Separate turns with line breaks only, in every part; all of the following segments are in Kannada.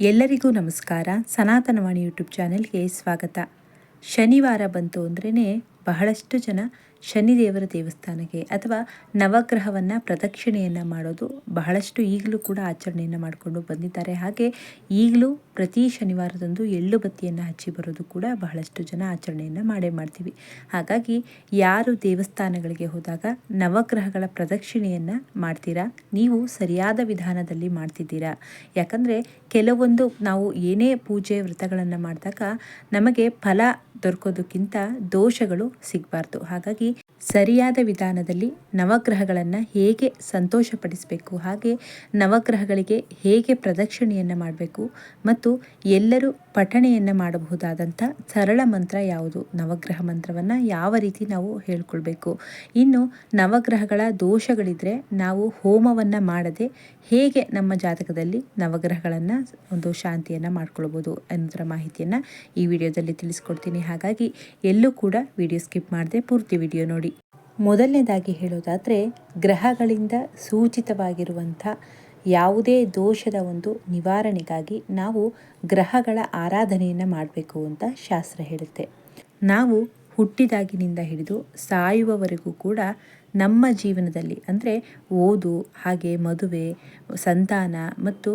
ಎಲ್ಲರಿಗೂ ನಮಸ್ಕಾರ. ಸನಾತನವಾಣಿ ಯೂಟ್ಯೂಬ್ ಚಾನೆಲ್ಗೆ ಸ್ವಾಗತ. ಶನಿವಾರ ಬಂತು ಅಂದ್ರೇ ಬಹಳಷ್ಟು ಜನ ಶನಿದೇವರ ದೇವಸ್ಥಾನಕ್ಕೆ ಅಥವಾ ನವಗ್ರಹವನ್ನು ಪ್ರದಕ್ಷಿಣೆಯನ್ನು ಮಾಡೋದು ಬಹಳಷ್ಟು ಈಗಲೂ ಕೂಡ ಆಚರಣೆಯನ್ನು ಮಾಡಿಕೊಂಡು ಬಂದಿದ್ದಾರೆ. ಹಾಗೆ ಈಗಲೂ ಪ್ರತಿ ಶನಿವಾರದಂದು ಎಳ್ಳು ಬತ್ತಿಯನ್ನು ಹಚ್ಚಿ ಬರೋದು ಕೂಡ ಬಹಳಷ್ಟು ಜನ ಆಚರಣೆಯನ್ನು ಮಾಡೇ ಮಾಡ್ತೀವಿ. ಹಾಗಾಗಿ ಯಾರು ದೇವಸ್ಥಾನಗಳಿಗೆ ಹೋದಾಗ ನವಗ್ರಹಗಳ ಪ್ರದಕ್ಷಿಣೆಯನ್ನು ಮಾಡ್ತೀರಾ? ನೀವು ಸರಿಯಾದ ವಿಧಾನದಲ್ಲಿ ಮಾಡ್ತಿದ್ದೀರಾ? ಯಾಕಂದರೆ ಕೆಲವೊಂದು ನಾವು ಏನೇ ಪೂಜೆ ವ್ರತಗಳನ್ನು ಮಾಡಿದಾಗ ನಮಗೆ ಫಲ ದೊರಕೋದಕ್ಕಿಂತ ದೋಷಗಳು ಸಿಗಬಾರ್ದು. ಹಾಗಾಗಿ ಸರಿಯಾದ ವಿಧಾನದಲ್ಲಿ ನವಗ್ರಹಗಳನ್ನು ಹೇಗೆ ಸಂತೋಷಪಡಿಸಬೇಕು, ಹಾಗೆ ನವಗ್ರಹಗಳಿಗೆ ಹೇಗೆ ಪ್ರದಕ್ಷಿಣೆಯನ್ನು ಮಾಡಬೇಕು ಮತ್ತು ಎಲ್ಲರೂ ಪಠಣೆಯನ್ನು ಮಾಡಬಹುದಾದಂಥ ಸರಳ ಮಂತ್ರ ಯಾವುದು? ನವಗ್ರಹ ಮಂತ್ರವನ್ನು ಯಾವ ರೀತಿ ನಾವು ಹೇಳ್ಕೊಳ್ಬೇಕು? ಇನ್ನು ನವಗ್ರಹಗಳ ದೋಷಗಳಿದ್ರೆ ನಾವು ಹೋಮವನ್ನು ಮಾಡದೆ ಹೇಗೆ ನಮ್ಮ ಜಾತಕದಲ್ಲಿ ನವಗ್ರಹಗಳನ್ನು ಒಂದು ಶಾಂತಿಯನ್ನು ಮಾಡ್ಕೊಳ್ಬೋದು ಅನ್ನೋದರ ಮಾಹಿತಿಯನ್ನು ಈ ವಿಡಿಯೋದಲ್ಲಿ ತಿಳಿಸ್ಕೊಡ್ತೀನಿ. ಹಾಗಾಗಿ ಎಲ್ಲೂ ಕೂಡ ವಿಡಿಯೋ ಸ್ಕಿಪ್ ಮಾಡದೆ ಪೂರ್ತಿ ವಿಡಿಯೋ ನೋಡಿ. ಮೊದಲನೇದಾಗಿ ಹೇಳೋದಾದರೆ, ಗ್ರಹಗಳಿಂದ ಸೂಚಿತವಾಗಿರುವಂಥ ಯಾವುದೇ ದೋಷದ ಒಂದು ನಿವಾರಣೆಗಾಗಿ ನಾವು ಗ್ರಹಗಳ ಆರಾಧನೆಯನ್ನು ಮಾಡಬೇಕು ಅಂತ ಶಾಸ್ತ್ರ ಹೇಳುತ್ತೆ. ನಾವು ಹುಟ್ಟಿದಾಗಿನಿಂದ ಹಿಡಿದು ಸಾಯುವವರೆಗೂ ಕೂಡ ನಮ್ಮ ಜೀವನದಲ್ಲಿ, ಅಂದರೆ ಓದು, ಹಾಗೆ ಮದುವೆ, ಸಂತಾನ ಮತ್ತು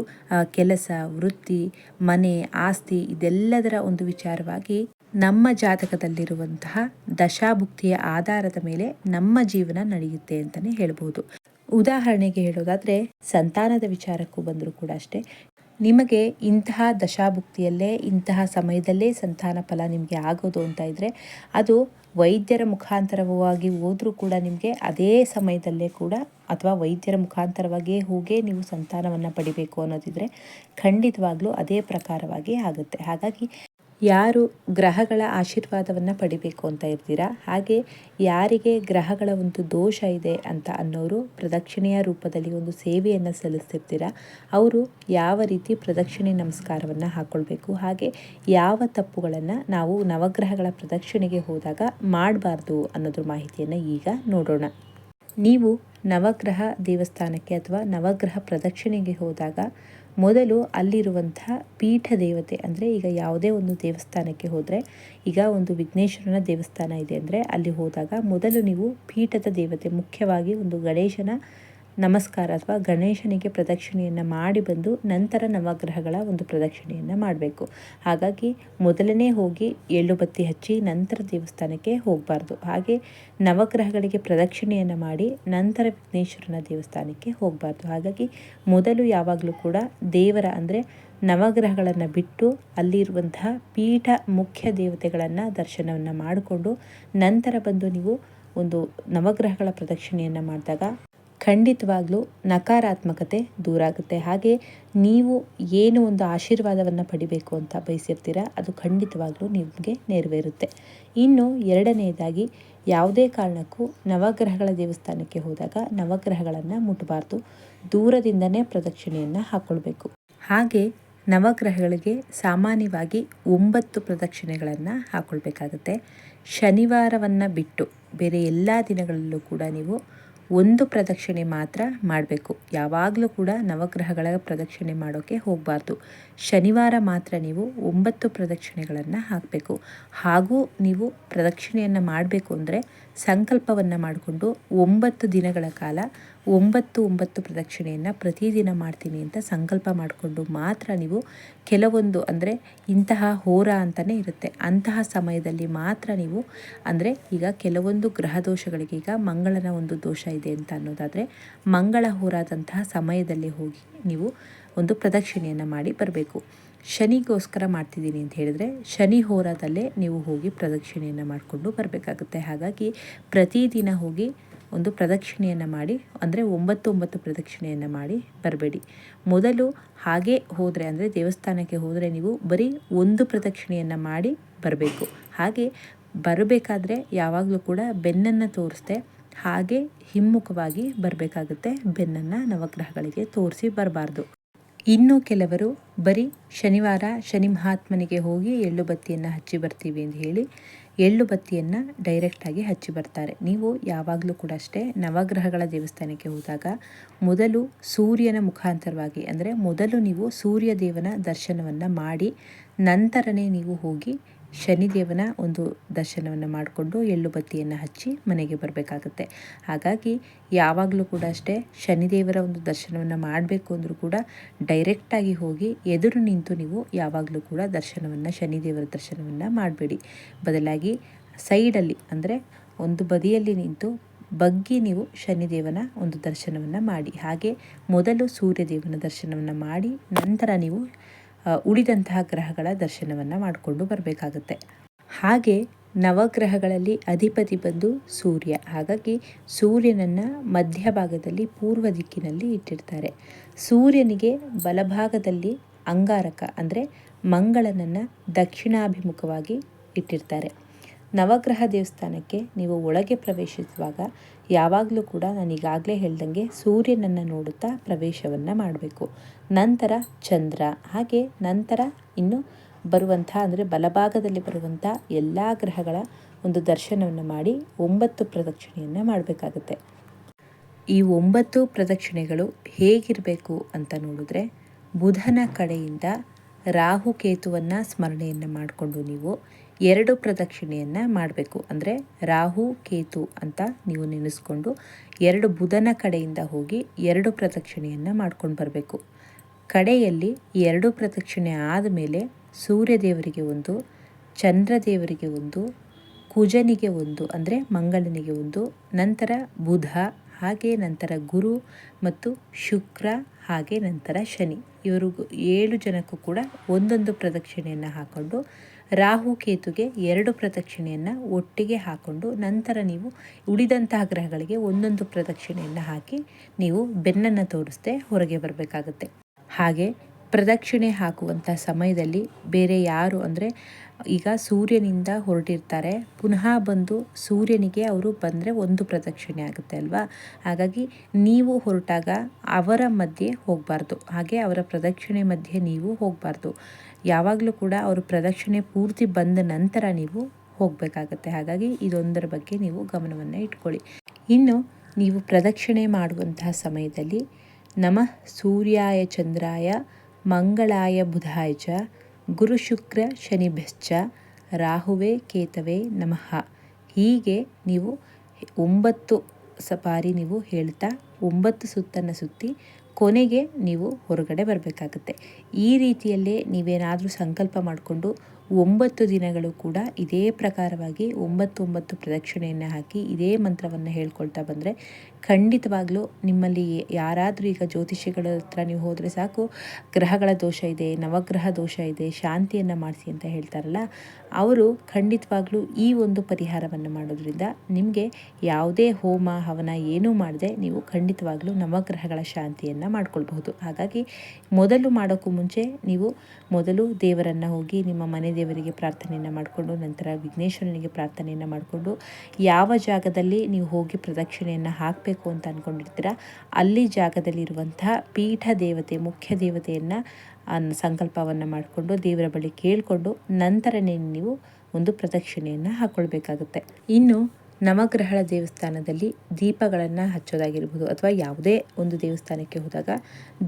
ಕೆಲಸ, ವೃತ್ತಿ, ಮನೆ, ಆಸ್ತಿ ಇದೆಲ್ಲದರ ಒಂದು ವಿಚಾರವಾಗಿ ನಮ್ಮ ಜಾತಕದಲ್ಲಿರುವಂತಹ ದಶಾಭುಕ್ತಿಯ ಆಧಾರದ ಮೇಲೆ ನಮ್ಮ ಜೀವನ ನಡೆಯುತ್ತೆ ಅಂತಲೇ ಹೇಳ್ಬೋದು. ಉದಾಹರಣೆಗೆ ಹೇಳೋದಾದರೆ, ಸಂತಾನದ ವಿಚಾರಕ್ಕೂ ಬಂದರೂ ಕೂಡ ಅಷ್ಟೇ. ನಿಮಗೆ ಇಂತಹ ದಶಾಭುಕ್ತಿಯಲ್ಲೇ, ಇಂತಹ ಸಮಯದಲ್ಲೇ ಸಂತಾನ ಫಲ ನಿಮಗೆ ಆಗೋದು ಅಂತ ಇದ್ದರೆ ಅದು ವೈದ್ಯರ ಮುಖಾಂತರವಾಗಿ ಹೋದರೂ ಕೂಡ ನಿಮಗೆ ಅದೇ ಸಮಯದಲ್ಲೇ ಕೂಡ ಅಥವಾ ವೈದ್ಯರ ಮುಖಾಂತರವಾಗಿಯೇ ಹೋಗೇ ನೀವು ಸಂತಾನವನ್ನು ಪಡಿಬೇಕು ಅನ್ನೋದಿದ್ರೆ ಖಂಡಿತವಾಗ್ಲೂ ಅದೇ ಪ್ರಕಾರವಾಗಿ ಆಗುತ್ತೆ. ಹಾಗಾಗಿ ಯಾರು ಗ್ರಹಗಳ ಆಶೀರ್ವಾದವನ್ನು ಪಡಿಬೇಕು ಅಂತ ಇರ್ತೀರಾ? ಹಾಗೆ ಯಾರಿಗೆ ಗ್ರಹಗಳ ಒಂದು ದೋಷ ಇದೆ ಅಂತ ಅನ್ನೋರು ಪ್ರದಕ್ಷಿಣೆಯ ರೂಪದಲ್ಲಿ ಒಂದು ಸೇವೆಯನ್ನು ಸಲ್ಲಿಸ್ತಿರ್ತೀರಾ? ಅವರು ಯಾವ ರೀತಿ ಪ್ರದಕ್ಷಿಣೆ ನಮಸ್ಕಾರವನ್ನು ಹಾಕ್ಕೊಳ್ಬೇಕು ಹಾಗೆ ಯಾವ ತಪ್ಪುಗಳನ್ನು ನಾವು ನವಗ್ರಹಗಳ ಪ್ರದಕ್ಷಿಣೆಗೆ ಹೋದಾಗ ಮಾಡಬಾರ್ದು ಅನ್ನೋದ್ರ ಮಾಹಿತಿಯನ್ನು ಈಗ ನೋಡೋಣ. ನೀವು ನವಗ್ರಹ ದೇವಸ್ಥಾನಕ್ಕೆ ಅಥವಾ ನವಗ್ರಹ ಪ್ರದಕ್ಷಿಣೆಗೆ ಹೋದಾಗ ಮೊದಲು ಅಲ್ಲಿರುವಂತಹ ಪೀಠ ದೇವತೆ ಅಂದರೆ ಈಗ ಯಾವುದೇ ಒಂದು ದೇವಸ್ಥಾನಕ್ಕೆ ಹೋದರೆ ಈಗ ಒಂದು ವಿಘ್ನೇಶ್ವರನ ದೇವಸ್ಥಾನ ಇದೆ ಅಂದರೆ ಅಲ್ಲಿ ಹೋದಾಗ ಮೊದಲು ನೀವು ಪೀಠದ ದೇವತೆ ಮುಖ್ಯವಾಗಿ ಒಂದು ಗಣೇಶನ ನಮಸ್ಕಾರ ಅಥವಾ ಗಣೇಶನಿಗೆ ಪ್ರದಕ್ಷಿಣೆಯನ್ನು ಮಾಡಿ ಬಂದು ನಂತರ ನವಗ್ರಹಗಳ ಒಂದು ಪ್ರದಕ್ಷಿಣೆಯನ್ನು ಮಾಡಬೇಕು. ಹಾಗಾಗಿ ಮೊದಲನೇ ಹೋಗಿ ಎಳ್ಳು ಬತ್ತಿ ಹಚ್ಚಿ ನಂತರ ದೇವಸ್ಥಾನಕ್ಕೆ ಹೋಗಬಾರ್ದು. ಹಾಗೆ ನವಗ್ರಹಗಳಿಗೆ ಪ್ರದಕ್ಷಿಣೆಯನ್ನು ಮಾಡಿ ನಂತರ ವಿಘ್ನೇಶ್ವರನ ದೇವಸ್ಥಾನಕ್ಕೆ ಹೋಗಬಾರ್ದು. ಹಾಗಾಗಿ ಮೊದಲು ಯಾವಾಗಲೂ ಕೂಡ ದೇವರ ಅಂದರೆ ನವಗ್ರಹಗಳನ್ನು ಬಿಟ್ಟು ಅಲ್ಲಿರುವಂತಹ ಪೀಠ ಮುಖ್ಯ ದೇವತೆಗಳನ್ನು ದರ್ಶನವನ್ನು ಮಾಡಿಕೊಂಡು ನಂತರ ಬಂದು ನೀವು ಒಂದು ನವಗ್ರಹಗಳ ಪ್ರದಕ್ಷಿಣೆಯನ್ನು ಮಾಡಿದಾಗ ಖಂಡಿತವಾಗ್ಲೂ ನಕಾರಾತ್ಮಕತೆ ದೂರ ಆಗುತ್ತೆ ಹಾಗೆ ನೀವು ಏನು ಒಂದು ಆಶೀರ್ವಾದವನ್ನು ಪಡಿಬೇಕು ಅಂತ ಬಯಸಿರ್ತೀರ, ಅದು ಖಂಡಿತವಾಗ್ಲೂ ನಿಮಗೆ ನೆರವೇರುತ್ತೆ. ಇನ್ನು ಎರಡನೆಯದಾಗಿ ಯಾವುದೇ ಕಾರಣಕ್ಕೂ ನವಗ್ರಹಗಳ ದೇವಸ್ಥಾನಕ್ಕೆ ಹೋದಾಗ ನವಗ್ರಹಗಳನ್ನು ಮುಟ್ಟಬಾರ್ದು ದೂರದಿಂದನೇ ಪ್ರದಕ್ಷಿಣೆಯನ್ನು ಹಾಕ್ಕೊಳ್ಬೇಕು ಹಾಗೆ ನವಗ್ರಹಗಳಿಗೆ ಸಾಮಾನ್ಯವಾಗಿ ಒಂಬತ್ತು ಪ್ರದಕ್ಷಿಣೆಗಳನ್ನು ಹಾಕ್ಕೊಳ್ಬೇಕಾಗುತ್ತೆ ಶನಿವಾರವನ್ನು ಬಿಟ್ಟು ಬೇರೆ ಎಲ್ಲ ದಿನಗಳಲ್ಲೂ ಕೂಡ ನೀವು ಒಂದು ಪ್ರದಕ್ಷಿಣೆ ಮಾತ್ರ ಮಾಡಬೇಕು. ಯಾವಾಗಲೂ ಕೂಡ ನವಗ್ರಹಗಳ ಪ್ರದಕ್ಷಿಣೆ ಮಾಡೋಕ್ಕೆ ಹೋಗಬಾರ್ದು. ಶನಿವಾರ ಮಾತ್ರ ನೀವು ಒಂಬತ್ತು ಪ್ರದಕ್ಷಿಣೆಗಳನ್ನು ಹಾಕಬೇಕು. ಹಾಗೂ ನೀವು ಪ್ರದಕ್ಷಿಣೆಯನ್ನು ಮಾಡಬೇಕು ಅಂದರೆ ಸಂಕಲ್ಪವನ್ನು ಮಾಡಿಕೊಂಡು ಒಂಬತ್ತು ದಿನಗಳ ಕಾಲ ಒಂಬತ್ತು ಒಂಬತ್ತು ಪ್ರದಕ್ಷಿಣೆಯನ್ನು ಪ್ರತಿದಿನ ಮಾಡ್ತೀನಿ ಅಂತ ಸಂಕಲ್ಪ ಮಾಡಿಕೊಂಡು ಮಾತ್ರ ನೀವು ಕೆಲವೊಂದು ಅಂದರೆ ಇಂತಹ ಹೋರ ಅಂತಲೇ ಇರುತ್ತೆ. ಅಂತಹ ಸಮಯದಲ್ಲಿ ಮಾತ್ರ ನೀವು ಅಂದರೆ ಈಗ ಕೆಲವೊಂದು ಗ್ರಹ ದೋಷಗಳಿಗೆ ಈಗ ಮಂಗಳನ ಒಂದು ದೋಷ ಇದೆ ಅಂತ ಅನ್ನೋದಾದರೆ ಮಂಗಳ ಹೋರಾದಂತಹ ಸಮಯದಲ್ಲಿ ಹೋಗಿ ನೀವು ಒಂದು ಪ್ರದಕ್ಷಿಣೆಯನ್ನು ಮಾಡಿ ಬರಬೇಕು. ಶನಿಗೋಸ್ಕರ ಮಾಡ್ತಿದ್ದೀನಿ ಅಂತ ಹೇಳಿದರೆ ಶನಿ ಹೋರಾದಲ್ಲೇ ನೀವು ಹೋಗಿ ಪ್ರದಕ್ಷಿಣೆಯನ್ನು ಮಾಡಿಕೊಂಡು ಬರಬೇಕಾಗುತ್ತೆ. ಹಾಗಾಗಿ ಪ್ರತಿದಿನ ಹೋಗಿ ಒಂದು ಪ್ರದಕ್ಷಿಣೆಯನ್ನು ಮಾಡಿ, ಅಂದರೆ ಒಂಬತ್ತು ಒಂಬತ್ತು ಪ್ರದಕ್ಷಿಣೆಯನ್ನು ಮಾಡಿ ಬರಬೇಡಿ. ಮೊದಲು ಹಾಗೆ ಹೋದರೆ, ಅಂದರೆ ದೇವಸ್ಥಾನಕ್ಕೆ ಹೋದರೆ ನೀವು ಬರೀ ಒಂದು ಪ್ರದಕ್ಷಿಣೆಯನ್ನು ಮಾಡಿ ಬರಬೇಕು. ಹಾಗೆ ಬರಬೇಕಾದ್ರೆ ಯಾವಾಗಲೂ ಕೂಡ ಬೆನ್ನನ್ನು ತೋರಿಸ್ದೆ, ಹಾಗೆ ಹಿಮ್ಮುಖವಾಗಿ ಬರಬೇಕಾಗುತ್ತೆ ಬೆನ್ನನ್ನು ನವಗ್ರಹಗಳಿಗೆ ತೋರಿಸಿ ಬರಬಾರ್ದು. ಇನ್ನು ಕೆಲವರು ಬರೀ ಶನಿವಾರ ಶನಿ ಮಹಾತ್ಮನಿಗೆ ಹೋಗಿ ಎಳ್ಳು ಬತ್ತಿಯನ್ನು ಹಚ್ಚಿ ಬರ್ತೀವಿ ಅಂತ ಹೇಳಿ ಎಳ್ಳು ಬತ್ತಿಯನ್ನು ಡೈರೆಕ್ಟಾಗಿ ಹಚ್ಚಿ ಬರ್ತಾರೆ. ನೀವು ಯಾವಾಗಲೂ ಕೂಡ ಅಷ್ಟೇ ನವಗ್ರಹಗಳ ದೇವಸ್ಥಾನಕ್ಕೆ ಹೋದಾಗ ಮೊದಲು ಸೂರ್ಯನ ಮುಖಾಂತರವಾಗಿ, ಅಂದರೆ ಮೊದಲು ನೀವು ಸೂರ್ಯ ದೇವನ ದರ್ಶನವನ್ನು ಮಾಡಿ, ನಂತರನೇ ನೀವು ಹೋಗಿ ಶನಿದೇವನ ಒಂದು ದರ್ಶನವನ್ನು ಮಾಡಿಕೊಂಡು ಎಳ್ಳು ಬತ್ತಿಯನ್ನು ಹಚ್ಚಿ ಮನೆಗೆ ಬರಬೇಕಾಗುತ್ತೆ. ಹಾಗಾಗಿ ಯಾವಾಗಲೂ ಕೂಡ ಅಷ್ಟೇ ಶನಿದೇವರ ಒಂದು ದರ್ಶನವನ್ನು ಮಾಡಬೇಕು ಅಂದರೂ ಕೂಡ ಡೈರೆಕ್ಟಾಗಿ ಹೋಗಿ ಎದುರು ನಿಂತು ನೀವು ಯಾವಾಗಲೂ ಕೂಡ ದರ್ಶನವನ್ನು, ಶನಿದೇವರ ದರ್ಶನವನ್ನು ಮಾಡಬೇಡಿ. ಬದಲಾಗಿ ಸೈಡಲ್ಲಿ ಅಂದರೆ ಒಂದು ಬದಿಯಲ್ಲಿ ನಿಂತು ಬಗ್ಗಿ ನೀವು ಶನಿದೇವನ ಒಂದು ದರ್ಶನವನ್ನು ಮಾಡಿ. ಹಾಗೆ ಮೊದಲು ಸೂರ್ಯದೇವನ ದರ್ಶನವನ್ನು ಮಾಡಿ, ನಂತರ ನೀವು ಉಳಿದಂತಹ ಗ್ರಹಗಳ ದರ್ಶನವನ್ನು ಮಾಡಿಕೊಂಡು ಬರಬೇಕಾಗುತ್ತೆ. ಹಾಗೆ ನವಗ್ರಹಗಳಲ್ಲಿ ಅಧಿಪತಿ ಬಂದು ಸೂರ್ಯ. ಹಾಗಾಗಿ ಸೂರ್ಯನನ್ನು ಮಧ್ಯಭಾಗದಲ್ಲಿ ಪೂರ್ವ ದಿಕ್ಕಿನಲ್ಲಿ ಇಟ್ಟಿರ್ತಾರೆ. ಸೂರ್ಯನಿಗೆ ಬಲಭಾಗದಲ್ಲಿ ಅಂಗಾರಕ ಅಂದರೆ ಮಂಗಳನನ್ನು ದಕ್ಷಿಣಾಭಿಮುಖವಾಗಿ ಇಟ್ಟಿರ್ತಾರೆ. ನವಗ್ರಹ ದೇವಸ್ಥಾನಕ್ಕೆ ನೀವು ಒಳಗೆ ಪ್ರವೇಶಿಸುವಾಗ ಯಾವಾಗಲೂ ಕೂಡ ನಾನು ಈಗಾಗಲೇ ಹೇಳ್ದಂಗೆ ಸೂರ್ಯನನ್ನು ನೋಡುತ್ತಾ ಪ್ರವೇಶವನ್ನು ಮಾಡಬೇಕು. ನಂತರ ಚಂದ್ರ, ಹಾಗೆ ನಂತರ ಇನ್ನು ಬರುವಂಥ ಅಂದರೆ ಬಲಭಾಗದಲ್ಲಿ ಬರುವಂಥ ಎಲ್ಲ ಗ್ರಹಗಳ ಒಂದು ದರ್ಶನವನ್ನು ಮಾಡಿ ಒಂಬತ್ತು ಪ್ರದಕ್ಷಿಣೆಯನ್ನು ಮಾಡಬೇಕಾಗುತ್ತೆ. ಈ ಒಂಬತ್ತು ಪ್ರದಕ್ಷಿಣೆಗಳು ಹೇಗಿರಬೇಕು ಅಂತ ನೋಡಿದ್ರೆ ಬುಧನ ಕಡೆಯಿಂದ ರಾಹುಕೇತುವನ್ನು ಸ್ಮರಣೆಯನ್ನು ಮಾಡಿಕೊಂಡು ನೀವು ಎರಡು ಪ್ರದಕ್ಷಿಣೆಯನ್ನು ಮಾಡಬೇಕು. ಅಂದರೆ ರಾಹು, ಕೇತು ಅಂತ ನೀವು ನೆನೆಸ್ಕೊಂಡು ಎರಡು ಬುಧನ ಕಡೆಯಿಂದ ಹೋಗಿ ಎರಡು ಪ್ರದಕ್ಷಿಣೆಯನ್ನು ಮಾಡ್ಕೊಂಡು ಬರಬೇಕು. ಕಡೆಯಲ್ಲಿ ಎರಡು ಪ್ರದಕ್ಷಿಣೆ ಆದಮೇಲೆ ಸೂರ್ಯದೇವರಿಗೆ ಒಂದು, ಚಂದ್ರದೇವರಿಗೆ ಒಂದು, ಕುಜನಿಗೆ ಒಂದು, ಅಂದರೆ ಮಂಗಳನಿಗೆ ಒಂದು, ನಂತರ ಬುಧ, ಹಾಗೆ ನಂತರ ಗುರು ಮತ್ತು ಶುಕ್ರ, ಹಾಗೆ ನಂತರ ಶನಿ. ಇವರು ಏಳು ಜನಕ್ಕೂ ಕೂಡ ಒಂದೊಂದು ಪ್ರದಕ್ಷಿಣೆಯನ್ನು ಹಾಕ್ಕೊಂಡು ರಾಹು ಕೇತುಗೆ ಎರಡು ಪ್ರದಕ್ಷಿಣೆಯನ್ನು ಒಟ್ಟಿಗೆ ಹಾಕ್ಕೊಂಡು ನಂತರ ನೀವು ಉಳಿದಂತಹ ಗ್ರಹಗಳಿಗೆ ಒಂದೊಂದು ಪ್ರದಕ್ಷಿಣೆಯನ್ನು ಹಾಕಿ ನೀವು ಬೆನ್ನನ್ನು ತೋರಿಸದೆ ಹೊರಗೆ ಬರಬೇಕಾಗುತ್ತೆ. ಹಾಗೆ ಪ್ರದಕ್ಷಿಣೆ ಹಾಕುವಂಥ ಸಮಯದಲ್ಲಿ ಬೇರೆ ಯಾರು ಅಂದರೆ ಈಗ ಸೂರ್ಯನಿಂದ ಹೊರಟಿರ್ತಾರೆ. ಪುನಃ ಬಂದು ಸೂರ್ಯನಿಗೆ ಅವರು ಬಂದರೆ ಒಂದು ಪ್ರದಕ್ಷಿಣೆ ಆಗುತ್ತೆ ಅಲ್ವಾ? ಹಾಗಾಗಿ ನೀವು ಹೊರಟಾಗ ಅವರ ಮಧ್ಯೆ ಹೋಗಬಾರ್ದು. ಹಾಗೆ ಅವರ ಪ್ರದಕ್ಷಿಣೆ ಮಧ್ಯೆ ನೀವು ಹೋಗಬಾರ್ದು. ಯಾವಾಗಲೂ ಕೂಡ ಅವರು ಪ್ರದಕ್ಷಿಣೆ ಪೂರ್ತಿ ಬಂದ ನಂತರ ನೀವು ಹೋಗಬೇಕಾಗತ್ತೆ. ಹಾಗಾಗಿ ಇದೊಂದರ ಬಗ್ಗೆ ನೀವು ಗಮನವನ್ನು ಇಟ್ಕೊಳ್ಳಿ. ಇನ್ನು ನೀವು ಪ್ರದಕ್ಷಿಣೆ ಮಾಡುವಂತಹ ಸಮಯದಲ್ಲಿ ನಮಃ ಸೂರ್ಯಾಯ ಚಂದ್ರಾಯ ಮಂಗಳಾಯ ಬುಧಾಯ ಗುರು ಶುಕ್ರ ಶನಿಭ್ಯಶ್ಚ ರಾಹುವೇ ಕೇತವೇ ನಮಃ. ಹೀಗೆ ನೀವು ಒಂಬತ್ತು ಸಪಾರಿ ನೀವು ಹೇಳ್ತಾ, ಒಂಬತ್ತು ಸುತ್ತನ್ನು ಸುತ್ತಿ ಕೊನೆಗೆ ನೀವು ಹೊರಗಡೆ ಬರಬೇಕಾಗುತ್ತೆ. ಈ ರೀತಿಯಲ್ಲೇ ನೀವೇನಾದರೂ ಸಂಕಲ್ಪ ಮಾಡಿಕೊಂಡು ಒಂಬತ್ತು ದಿನಗಳು ಕೂಡ ಇದೇ ಪ್ರಕಾರವಾಗಿ ಒಂಬತ್ತು ಒಂಬತ್ತು ಪ್ರದಕ್ಷಿಣೆಯನ್ನು ಹಾಕಿ ಇದೇ ಮಂತ್ರವನ್ನು ಹೇಳ್ಕೊಳ್ತಾ ಬಂದರೆ ಖಂಡಿತವಾಗ್ಲೂ ನಿಮ್ಮಲ್ಲಿ ಯಾರಾದರೂ ಈಗ ಜ್ಯೋತಿಷಿಗಳ ಹತ್ರ ನೀವು ಹೋದರೆ ಸಾಕು, ಗ್ರಹಗಳ ದೋಷ ಇದೆ, ನವಗ್ರಹ ದೋಷ ಇದೆ, ಶಾಂತಿಯನ್ನು ಮಾಡಿಸಿ ಅಂತ ಹೇಳ್ತಾರಲ್ಲ, ಅವರು ಖಂಡಿತವಾಗ್ಲೂ ಈ ಒಂದು ಪರಿಹಾರವನ್ನು ಮಾಡೋದ್ರಿಂದ ನಿಮಗೆ ಯಾವುದೇ ಹೋಮ, ಹವನ ಏನೂ ಮಾಡದೆ ನೀವು ಖಂಡಿತವಾಗ್ಲೂ ನವಗ್ರಹಗಳ ಶಾಂತಿಯನ್ನು ಮಾಡ್ಕೊಳ್ಬಹುದು. ಹಾಗಾಗಿ ಮೊದಲು ಮಾಡೋಕ್ಕೂ ಮುಂಚೆ ನೀವು ಮೊದಲು ದೇವರನ್ನು ಹೋಗಿ ನಿಮ್ಮ ಮನೆ ದೇವರಿಗೆ ಪ್ರಾರ್ಥನೆಯನ್ನು ಮಾಡಿಕೊಂಡು ನಂತರ ವಿಘ್ನೇಶ್ವರನಿಗೆ ಪ್ರಾರ್ಥನೆಯನ್ನು ಮಾಡಿಕೊಂಡು ಯಾವ ಜಾಗದಲ್ಲಿ ನೀವು ಹೋಗಿ ಪ್ರದಕ್ಷಿಣೆಯನ್ನು ಹಾಕಬೇಕು ಅಂತ ಅಂದ್ಕೊಂಡಿರ್ತೀರ ಅಲ್ಲಿ ಜಾಗದಲ್ಲಿರುವಂತಹ ಪೀಠ ದೇವತೆ, ಮುಖ್ಯ ದೇವತೆಯನ್ನು ಸಂಕಲ್ಪವನ್ನು ಮಾಡಿಕೊಂಡು ದೇವರ ಬಳಿ ಕೇಳಿಕೊಂಡು ನಂತರನೇ ನೀವು ಒಂದು ಪ್ರದಕ್ಷಿಣೆಯನ್ನು ಹಾಕ್ಕೊಳ್ಬೇಕಾಗುತ್ತೆ ಇನ್ನು ನವಗ್ರಹಗಳ ದೇವಸ್ಥಾನದಲ್ಲಿ ದೀಪಗಳನ್ನು ಹಚ್ಚೋದಾಗಿರ್ಬೋದು ಅಥವಾ ಯಾವುದೇ ಒಂದು ದೇವಸ್ಥಾನಕ್ಕೆ ಹೋದಾಗ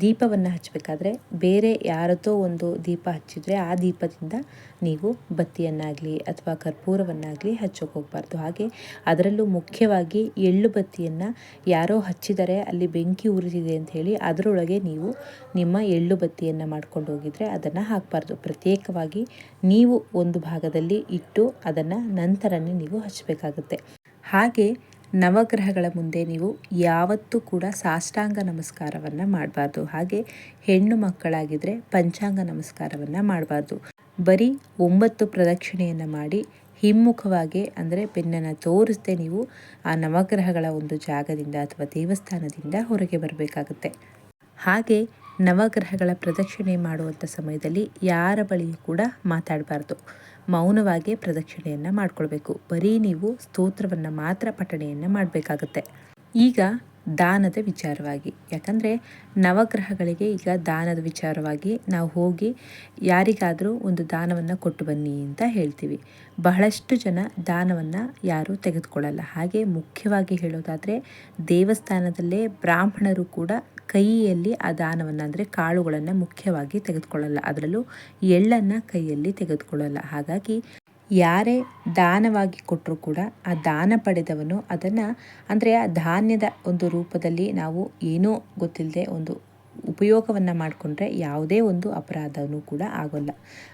ದೀಪವನ್ನು ಹಚ್ಚಬೇಕಾದ್ರೆ ಬೇರೆ ಯಾರದೋ ಒಂದು ದೀಪ ಹಚ್ಚಿದರೆ ಆ ದೀಪದಿಂದ ನೀವು ಬತ್ತಿಯನ್ನಾಗಲಿ ಅಥವಾ ಕರ್ಪೂರವನ್ನಾಗಲಿ ಹಚ್ಚೋಕೆ ಹೋಗಬಾರ್ದು. ಹಾಗೆ ಅದರಲ್ಲೂ ಮುಖ್ಯವಾಗಿ ಎಳ್ಳು ಬತ್ತಿಯನ್ನು ಯಾರೋ ಹಚ್ಚಿದರೆ ಅಲ್ಲಿ ಬೆಂಕಿ ಉರಿದಿದೆ ಅಂತ ಹೇಳಿ ಅದರೊಳಗೆ ನೀವು ನಿಮ್ಮ ಎಳ್ಳು ಬತ್ತಿಯನ್ನು ಮಾಡ್ಕೊಂಡು ಹೋಗಿದರೆ ಅದನ್ನು ಹಾಕಬಾರ್ದು. ಪ್ರತ್ಯೇಕವಾಗಿ ನೀವು ಒಂದು ಭಾಗದಲ್ಲಿ ಇಟ್ಟು ಅದನ್ನು ನಂತರನೇ ನೀವು ಹಚ್ಚಬೇಕಾಗುತ್ತೆ. ಹಾಗೆ ನವಗ್ರಹಗಳ ಮುಂದೆ ನೀವು ಯಾವತ್ತೂ ಕೂಡ ಸಾಷ್ಟಾಂಗ ನಮಸ್ಕಾರವನ್ನು ಮಾಡಬಾರ್ದು. ಹಾಗೆ ಹೆಣ್ಣು ಮಕ್ಕಳಾಗಿದ್ದರೆ ಪಂಚಾಂಗ ನಮಸ್ಕಾರವನ್ನು ಮಾಡಬಾರ್ದು. ಬರೀ ಒಂಬತ್ತು ಪ್ರದಕ್ಷಿಣೆಯನ್ನು ಮಾಡಿ ಹಿಮ್ಮುಖವಾಗಿ ಅಂದರೆ ಬೆನ್ನನ್ನು ತೋರಿಸದೆ ನೀವು ಆ ನವಗ್ರಹಗಳ ಒಂದು ಜಾಗದಿಂದ ಅಥವಾ ದೇವಸ್ಥಾನದಿಂದ ಹೊರಗೆ ಬರಬೇಕಾಗುತ್ತೆ. ಹಾಗೆ ನವಗ್ರಹಗಳ ಪ್ರದಕ್ಷಿಣೆ ಮಾಡುವಂಥ ಸಮಯದಲ್ಲಿ ಯಾರ ಬಳಿಯೂ ಕೂಡ ಮಾತಾಡಬಾರ್ದು. ಮೌನವಾಗಿ ಪ್ರದಕ್ಷಿಣೆಯನ್ನು ಮಾಡಿಕೊಳ್ಬೇಕು. ಬರೀ ನೀವು ಸ್ತೋತ್ರವನ್ನು ಮಾತ್ರ ಪಠಣೆಯನ್ನು ಮಾಡಬೇಕಾಗುತ್ತೆ. ಈಗ ದಾನದ ವಿಚಾರವಾಗಿ. ಯಾಕಂದರೆ ನವಗ್ರಹಗಳಿಗೆ ಈಗ ದಾನದ ವಿಚಾರವಾಗಿ ನಾವು ಹೋಗಿ ಯಾರಿಗಾದರೂ ಒಂದು ದಾನವನ್ನು ಕೊಟ್ಟು ಬನ್ನಿ ಅಂತ ಹೇಳ್ತೀವಿ. ಬಹಳಷ್ಟು ಜನ ದಾನವನ್ನು ಯಾರೂ ತೆಗೆದುಕೊಳ್ಳಲ್ಲ. ಹಾಗೆ ಮುಖ್ಯವಾಗಿ ಹೇಳೋದಾದರೆ ದೇವಸ್ಥಾನದಲ್ಲೇ ಬ್ರಾಹ್ಮಣರು ಕೂಡ ಕೈಯಲ್ಲಿ ಆ ದಾನವನ್ನು ಅಂದರೆ ಕಾಳುಗಳನ್ನು ಮುಖ್ಯವಾಗಿ ತೆಗೆದುಕೊಳ್ಳಲ್ಲ. ಅದರಲ್ಲೂ ಎಳ್ಳನ್ನು ಕೈಯಲ್ಲಿ ತೆಗೆದುಕೊಳ್ಳಲ್ಲ. ಹಾಗಾಗಿ ಯಾರೇ ದಾನವಾಗಿ ಕೊಟ್ಟರೂ ಕೂಡ ಆ ದಾನ ಪಡೆದವನು ಅದನ್ನು ಅಂದರೆ ಆ ಧಾನ್ಯದ ಒಂದು ರೂಪದಲ್ಲಿ ನಾವು ಏನೂ ಗೊತ್ತಿಲ್ಲದೆ ಒಂದು ಉಪಯೋಗವನ್ನು ಮಾಡಿಕೊಂಡ್ರೆ ಯಾವುದೇ ಒಂದು ಅಪರಾಧವೂ ಕೂಡ ಆಗೋಲ್ಲ.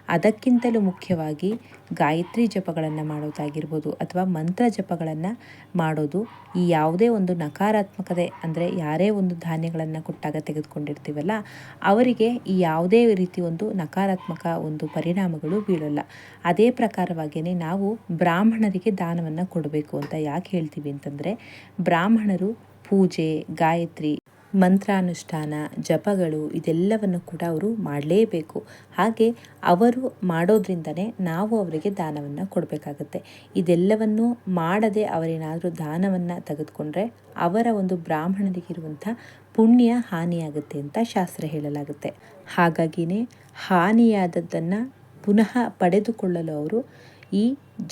ಅದಕ್ಕಿಂತಲೂ ಮುಖ್ಯವಾಗಿ ಗಾಯತ್ರಿ ಜಪಗಳನ್ನು ಮಾಡೋದಾಗಿರ್ಬೋದು ಅಥವಾ ಮಂತ್ರ ಜಪಗಳನ್ನು ಮಾಡೋದು ಈ ಯಾವುದೇ ಒಂದು ನಕಾರಾತ್ಮಕತೆ ಅಂದರೆ ಯಾರೇ ಒಂದು ಧಾನ್ಯಗಳನ್ನು ಕೊಟ್ಟಾಗ ತೆಗೆದುಕೊಂಡಿರ್ತೀವಲ್ಲ, ಅವರಿಗೆ ಈ ಯಾವುದೇ ರೀತಿ ಒಂದು ನಕಾರಾತ್ಮಕ ಒಂದು ಪರಿಣಾಮಗಳು ಬೀಳೋಲ್ಲ. ಅದೇ ಪ್ರಕಾರವಾಗಿಯೇ ನಾವು ಬ್ರಾಹ್ಮಣರಿಗೆ ದಾನವನ್ನು ಕೊಡಬೇಕು ಅಂತ ಯಾಕೆ ಹೇಳ್ತೀವಿ ಅಂತಂದರೆ, ಬ್ರಾಹ್ಮಣರು ಪೂಜೆ, ಗಾಯತ್ರಿ ಮಂತ್ರಾನುಷ್ಠಾನ, ಜಪಗಳು ಇದೆಲ್ಲವನ್ನು ಕೂಡ ಅವರು ಮಾಡಲೇಬೇಕು. ಹಾಗೆ ಅವರು ಮಾಡೋದ್ರಿಂದನೇ ನಾವು ಅವರಿಗೆ ದಾನವನ್ನು ಕೊಡಬೇಕಾಗತ್ತೆ. ಇದೆಲ್ಲವನ್ನು ಮಾಡದೆ ಅವರೇನಾದರೂ ದಾನವನ್ನು ತೆಗೆದುಕೊಂಡ್ರೆ ಅವರ ಒಂದು ಬ್ರಾಹ್ಮಣರಿಗಿರುವಂಥ ಪುಣ್ಯ ಹಾನಿಯಾಗುತ್ತೆ ಅಂತ ಶಾಸ್ತ್ರ ಹೇಳಲಾಗುತ್ತೆ. ಹಾಗಾಗಿನೇ ಹಾನಿಯಾದದ್ದನ್ನು ಪುನಃ ಪಡೆದುಕೊಳ್ಳಲು ಅವರು ಈ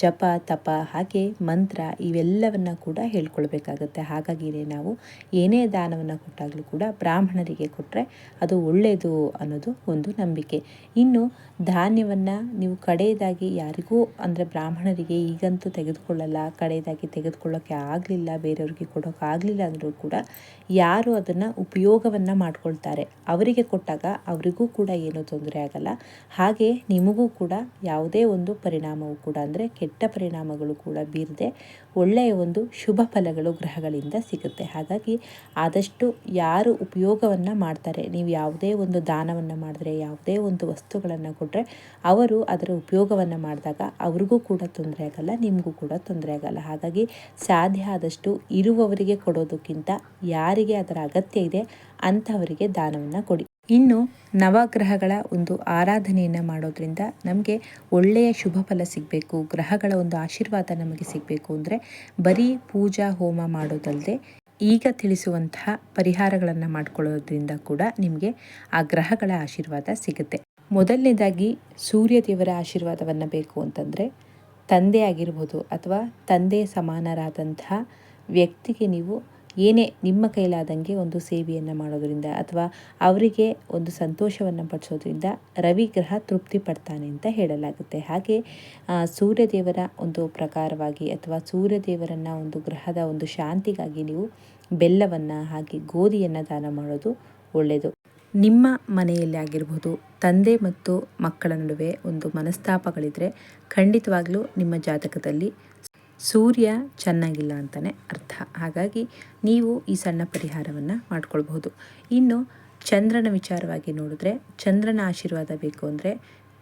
ಜಪ, ತಪ, ಹಾಗೆ ಮಂತ್ರ ಇವೆಲ್ಲವನ್ನು ಕೂಡ ಹೇಳ್ಕೊಳ್ಬೇಕಾಗತ್ತೆ. ಹಾಗಾಗಿ ನಾವು ಏನೇ ದಾನವನ್ನು ಕೊಟ್ಟಾಗಲೂ ಕೂಡ ಬ್ರಾಹ್ಮಣರಿಗೆ ಕೊಟ್ಟರೆ ಅದು ಒಳ್ಳೆಯದು ಅನ್ನೋದು ಒಂದು ನಂಬಿಕೆ. ಇನ್ನು ಧಾನ್ಯವನ್ನು ನೀವು ಕಡೆಯದಾಗಿ ಯಾರಿಗೂ ಅಂದರೆ ಬ್ರಾಹ್ಮಣರಿಗೆ ಈಗಂತೂ ತೆಗೆದುಕೊಳ್ಳಲ್ಲ, ಕಡೆಯದಾಗಿ ತೆಗೆದುಕೊಳ್ಳೋಕ್ಕೆ ಆಗಲಿಲ್ಲ, ಬೇರೆಯವ್ರಿಗೆ ಆಗಲಿಲ್ಲ ಅಂದರೂ ಕೂಡ ಯಾರು ಅದನ್ನು ಉಪಯೋಗವನ್ನು ಮಾಡ್ಕೊಳ್ತಾರೆ. ಅವರಿಗೆ ಕೊಟ್ಟಾಗ ಅವರಿಗೂ ಕೂಡ ಏನೂ ತೊಂದರೆ ಆಗಲ್ಲ. ಹಾಗೆ ನಿಮಗೂ ಕೂಡ ಯಾವುದೇ ಒಂದು ಪರಿಣಾಮವು ಕೂಡ ಅಂದರೆ ಕೆಟ್ಟ ಪರಿಣಾಮಗಳು ಕೂಡ ಬೀರದೆ ಒಳ್ಳೆಯ ಒಂದು ಶುಭ ಫಲಗಳು ಗ್ರಹಗಳಿಂದ ಸಿಗುತ್ತೆ. ಹಾಗಾಗಿ ಆದಷ್ಟು ಯಾರು ಉಪಯೋಗವನ್ನು ಮಾಡ್ತಾರೆ, ನೀವು ಯಾವುದೇ ಒಂದು ದಾನವನ್ನು ಮಾಡಿದ್ರೆ, ಯಾವುದೇ ಒಂದು ವಸ್ತುಗಳನ್ನು ಕೊಟ್ಟರೆ ಅವರು ಅದರ ಉಪಯೋಗವನ್ನು ಮಾಡಿದಾಗ ಅವ್ರಿಗೂ ಕೂಡ ತೊಂದರೆ ಆಗಲ್ಲ, ನಿಮಗೂ ಕೂಡ ತೊಂದರೆ ಆಗಲ್ಲ. ಹಾಗಾಗಿ ಸಾಧ್ಯ ಆದಷ್ಟು ಇರುವವರಿಗೆ ಕೊಡೋದಕ್ಕಿಂತ ಯಾರಿಗೆ ಅದರ ಅಗತ್ಯ ಇದೆ ಅಂಥವರಿಗೆ ದಾನವನ್ನು ಕೊಡಿ. ಇನ್ನು ನವಗ್ರಹಗಳ ಒಂದು ಆರಾಧನೆಯನ್ನು ಮಾಡೋದ್ರಿಂದ ನಮಗೆ ಒಳ್ಳೆಯ ಶುಭ ಫಲ ಸಿಗಬೇಕು, ಗ್ರಹಗಳ ಒಂದು ಆಶೀರ್ವಾದ ನಮಗೆ ಸಿಗಬೇಕು ಅಂದರೆ ಬರೀ ಪೂಜಾ, ಹೋಮ ಮಾಡೋದಲ್ಲದೆ ಈಗ ತಿಳಿಸುವಂತಹ ಪರಿಹಾರಗಳನ್ನು ಮಾಡಿಕೊಳ್ಳೋದ್ರಿಂದ ಕೂಡ ನಿಮಗೆ ಆ ಗ್ರಹಗಳ ಆಶೀರ್ವಾದ ಸಿಗುತ್ತೆ. ಮೊದಲನೇದಾಗಿ ಸೂರ್ಯ ದೇವರ ಆಶೀರ್ವಾದವನ್ನು ಬೇಕು ಅಂತಂದರೆ ತಂದೆ ಆಗಿರ್ಬೋದು ಅಥವಾ ತಂದೆ ಸಮಾನರಾದಂತಹ ವ್ಯಕ್ತಿಗೆ ನೀವು ಏನೇ ನಿಮ್ಮ ಕೈಲಾದಂಗೆ ಒಂದು ಸೇವೆಯನ್ನು ಮಾಡೋದರಿಂದ ಅಥವಾ ಅವರಿಗೆ ಒಂದು ಸಂತೋಷವನ್ನು ಪಡಿಸೋದ್ರಿಂದ ರವಿ ಗ್ರಹ ತೃಪ್ತಿ ಪಡ್ತಾನೆ ಅಂತ ಹೇಳಲಾಗುತ್ತೆ. ಹಾಗೆ ಸೂರ್ಯದೇವರ ಒಂದು ಪ್ರಕಾರವಾಗಿ ಅಥವಾ ಸೂರ್ಯದೇವರನ್ನು ಒಂದು ಗ್ರಹದ ಒಂದು ಶಾಂತಿಗಾಗಿ ನೀವು ಬೆಲ್ಲವನ್ನು ಹಾಗೆ ಗೋಧಿಯನ್ನು ದಾನ ಮಾಡೋದು ಒಳ್ಳೆಯದು. ನಿಮ್ಮ ಮನೆಯಲ್ಲಿ ಆಗಿರ್ಬೋದು, ತಂದೆ ಮತ್ತು ಮಕ್ಕಳ ನಡುವೆ ಒಂದು ಮನಸ್ತಾಪಗಳಿದ್ರೆ ಖಂಡಿತವಾಗಲೂ ನಿಮ್ಮ ಜಾತಕದಲ್ಲಿ ಸೂರ್ಯ ಚೆನ್ನಾಗಿಲ್ಲ ಅಂತಲೇ ಅರ್ಥ. ಹಾಗಾಗಿ ನೀವು ಈ ಸಣ್ಣ ಪರಿಹಾರವನ್ನು ಮಾಡ್ಕೊಳ್ಬಹುದು. ಇನ್ನು ಚಂದ್ರನ ವಿಚಾರವಾಗಿ ನೋಡಿದ್ರೆ ಚಂದ್ರನ ಆಶೀರ್ವಾದ ಬೇಕು ಅಂದರೆ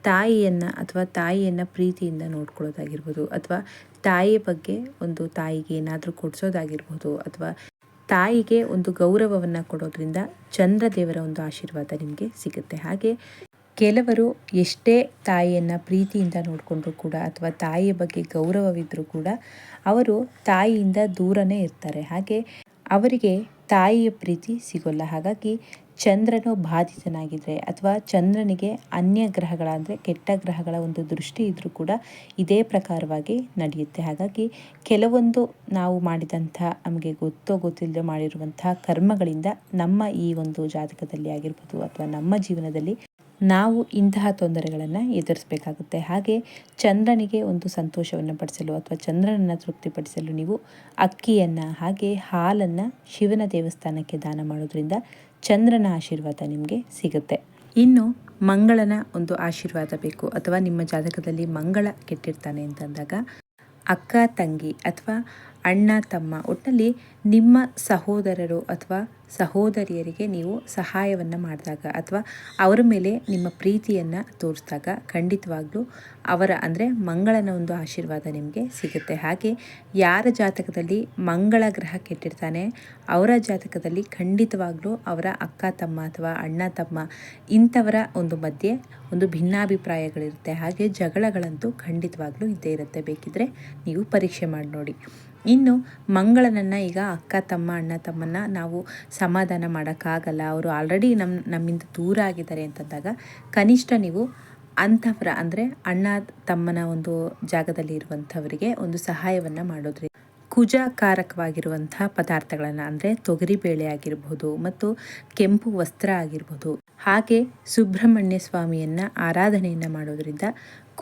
ತಾಯಿಯನ್ನು ಅಥವಾ ತಾಯಿಯನ್ನು ಪ್ರೀತಿಯಿಂದ ನೋಡ್ಕೊಳ್ಳೋದಾಗಿರ್ಬೋದು ಅಥವಾ ತಾಯಿಯ ಬಗ್ಗೆ ಒಂದು ತಾಯಿಗೆ ಏನಾದರೂ ಕೊಡಿಸೋದಾಗಿರ್ಬೋದು ಅಥವಾ ತಾಯಿಗೆ ಒಂದು ಗೌರವವನ್ನು ಕೊಡೋದ್ರಿಂದ ಚಂದ್ರ ದೇವರ ಒಂದು ಆಶೀರ್ವಾದ ನಿಮಗೆ ಸಿಗುತ್ತೆ. ಹಾಗೆ ಕೆಲವರು ಎಷ್ಟೇ ತಾಯಿಯನ್ನು ಪ್ರೀತಿಯಿಂದ ನೋಡಿಕೊಂಡ್ರು ಕೂಡ ಅಥವಾ ತಾಯಿಯ ಬಗ್ಗೆ ಗೌರವವಿದ್ದರೂ ಕೂಡ ಅವರು ತಾಯಿಯಿಂದ ದೂರನೇ ಇರ್ತಾರೆ. ಹಾಗೆ ಅವರಿಗೆ ತಾಯಿಯ ಪ್ರೀತಿ ಸಿಗೋಲ್ಲ. ಹಾಗಾಗಿ ಚಂದ್ರನು ಬಾಧಿತನಾಗಿದ್ದರೆ ಅಥವಾ ಚಂದ್ರನಿಗೆ ಅನ್ಯ ಗ್ರಹಗಳ ಅಂದರೆ ಕೆಟ್ಟ ಗ್ರಹಗಳ ಒಂದು ದೃಷ್ಟಿ ಇದ್ದರೂ ಕೂಡ ಇದೇ ಪ್ರಕಾರವಾಗಿ ನಡೆಯುತ್ತೆ. ಹಾಗಾಗಿ ಕೆಲವೊಂದು ನಾವು ಮಾಡಿದಂಥ ನಮಗೆ ಗೊತ್ತೋ ಗೊತ್ತಿಲ್ಲದೆ ಮಾಡಿರುವಂಥ ಕರ್ಮಗಳಿಂದ ನಮ್ಮ ಈ ಒಂದು ಜಾತಕದಲ್ಲಿ ಆಗಿರ್ಬೋದು ಅಥವಾ ನಮ್ಮ ಜೀವನದಲ್ಲಿ ನಾವು ಇಂತಹ ತೊಂದರೆಗಳನ್ನು ಎದುರಿಸಬೇಕಾಗುತ್ತೆ. ಹಾಗೆ ಚಂದ್ರನಿಗೆ ಒಂದು ಸಂತೋಷವನ್ನು ಪಡಿಸಲು ಅಥವಾ ಚಂದ್ರನನ್ನು ತೃಪ್ತಿಪಡಿಸಲು ನೀವು ಅಕ್ಕಿಯನ್ನು, ಹಾಗೆ ಹಾಲನ್ನು ಶಿವನ ದೇವಸ್ಥಾನಕ್ಕೆ ದಾನ ಮಾಡೋದ್ರಿಂದ ಚಂದ್ರನ ಆಶೀರ್ವಾದ ನಿಮಗೆ ಸಿಗುತ್ತೆ. ಇನ್ನು ಮಂಗಳನ ಒಂದು ಆಶೀರ್ವಾದ ಬೇಕು ಅಥವಾ ನಿಮ್ಮ ಜಾತಕದಲ್ಲಿ ಮಂಗಳ ಕೆಟ್ಟಿರ್ತಾನೆ ಅಂತಂದಾಗ ಅಕ್ಕ, ತಂಗಿ ಅಥವಾ ಅಣ್ಣ, ತಮ್ಮ. ಒಟ್ಟಿನಲ್ಲಿ ನಿಮ್ಮ ಸಹೋದರರು ಅಥವಾ ಸಹೋದರಿಯರಿಗೆ ನೀವು ಸಹಾಯವನ್ನು ಮಾಡಿದಾಗ ಅಥವಾ ಅವರ ಮೇಲೆ ನಿಮ್ಮ ಪ್ರೀತಿಯನ್ನು ತೋರಿಸಿದಾಗ ಖಂಡಿತವಾಗ್ಲೂ ಅವರ ಅಂದರೆ ಮಂಗಳನ ಒಂದು ಆಶೀರ್ವಾದ ನಿಮಗೆ ಸಿಗುತ್ತೆ. ಹಾಗೆ ಯಾರ ಜಾತಕದಲ್ಲಿ ಮಂಗಳ ಗ್ರಹ ಕೆಟ್ಟಿರ್ತಾನೆ, ಅವರ ಜಾತಕದಲ್ಲಿ ಖಂಡಿತವಾಗ್ಲೂ ಅವರ ಅಕ್ಕ, ತಮ್ಮ ಅಥವಾ ಅಣ್ಣ, ತಮ್ಮ ಇಂಥವರ ಒಂದು ಮಧ್ಯೆ ಒಂದು ಭಿನ್ನಾಭಿಪ್ರಾಯಗಳಿರುತ್ತೆ. ಹಾಗೆ ಜಗಳಗಳಂತೂ ಖಂಡಿತವಾಗ್ಲೂ ಇದ್ದೇ ಇರುತ್ತೆ. ಬೇಕಿದ್ದರೆ ನೀವು ಪರೀಕ್ಷೆ ಮಾಡಿ ನೋಡಿ. ಇನ್ನು ಮಂಗಳನನ್ನು ಈಗ ಅಕ್ಕ, ತಮ್ಮ, ಅಣ್ಣ, ತಮ್ಮನ್ನ ನಾವು ಸಮಾಧಾನ ಮಾಡೋಕ್ಕಾಗಲ್ಲ. ಅವರು ಆಲ್ರೆಡಿ ನಮ್ಮ ನಮ್ಮಿಂದ ದೂರ ಆಗಿದ್ದಾರೆ ಅಂತಂದಾಗ ಕನಿಷ್ಠ ನೀವು ಅಂಥವ್ರ ಅಂದರೆ ಅಣ್ಣ, ತಮ್ಮನ ಒಂದು ಜಾಗದಲ್ಲಿ ಇರುವಂಥವರಿಗೆ ಒಂದು ಸಹಾಯವನ್ನು ಮಾಡೋದ್ರಿ. ಕುಜಕಾರಕವಾಗಿರುವಂಥ ಪದಾರ್ಥಗಳನ್ನು ಅಂದರೆ ತೊಗರಿಬೇಳೆ ಆಗಿರ್ಬೋದು ಮತ್ತು ಕೆಂಪು ವಸ್ತ್ರ ಆಗಿರ್ಬೋದು. ಹಾಗೆ ಸುಬ್ರಹ್ಮಣ್ಯ ಸ್ವಾಮಿಯನ್ನು ಆರಾಧನೆಯನ್ನು ಮಾಡೋದರಿಂದ